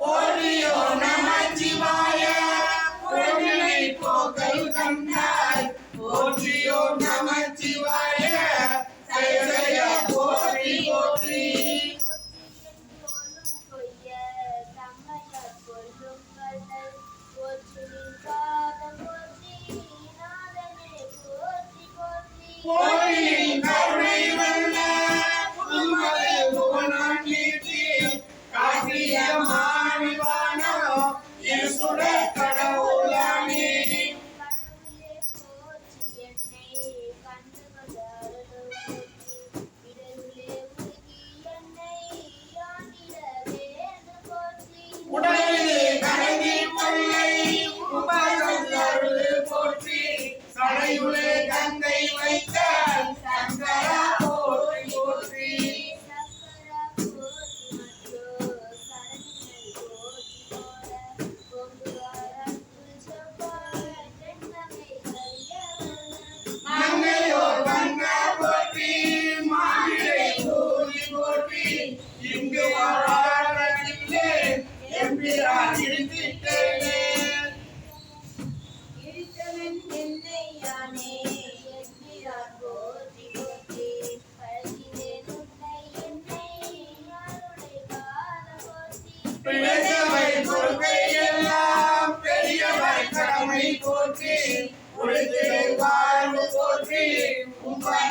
Holy போற்றி உழைத்து வாழ்வு போற்றி உங்கள்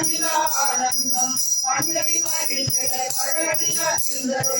பழகில ஆனந்தம். பண்டை மகிழ்ந்த பழகில சிந்தரும்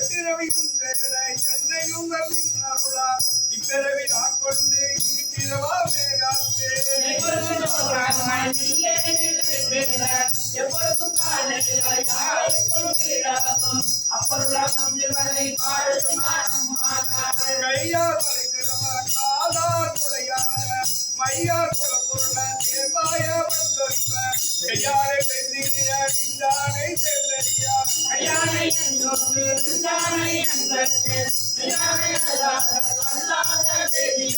பிறவியும் தேட என்னையும் அருளா இப்பிறவி நான் கொண்டு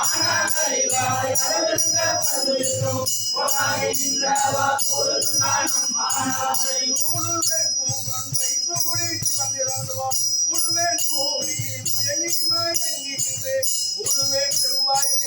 பாடுது காணும் மகனாரே அகிலனை சேர்ந்தருளி தத்தம்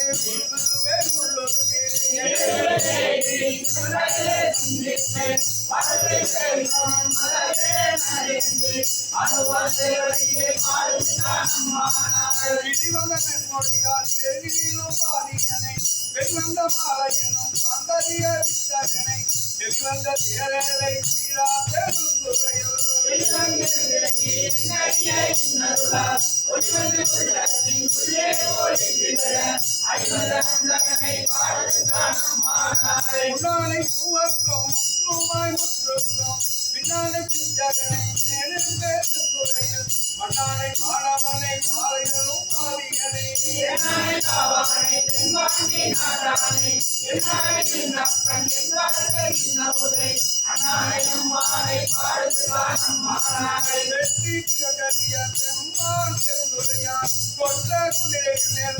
செவ்வாய்க்கு கூடுவேன் உள்ளொருகே விதிவந்தன் மொழியால் செவியிலும் வெற்றி கரிய பெம்மான் பெருந்துரையான் கொட்ட குதிரையின் மேல்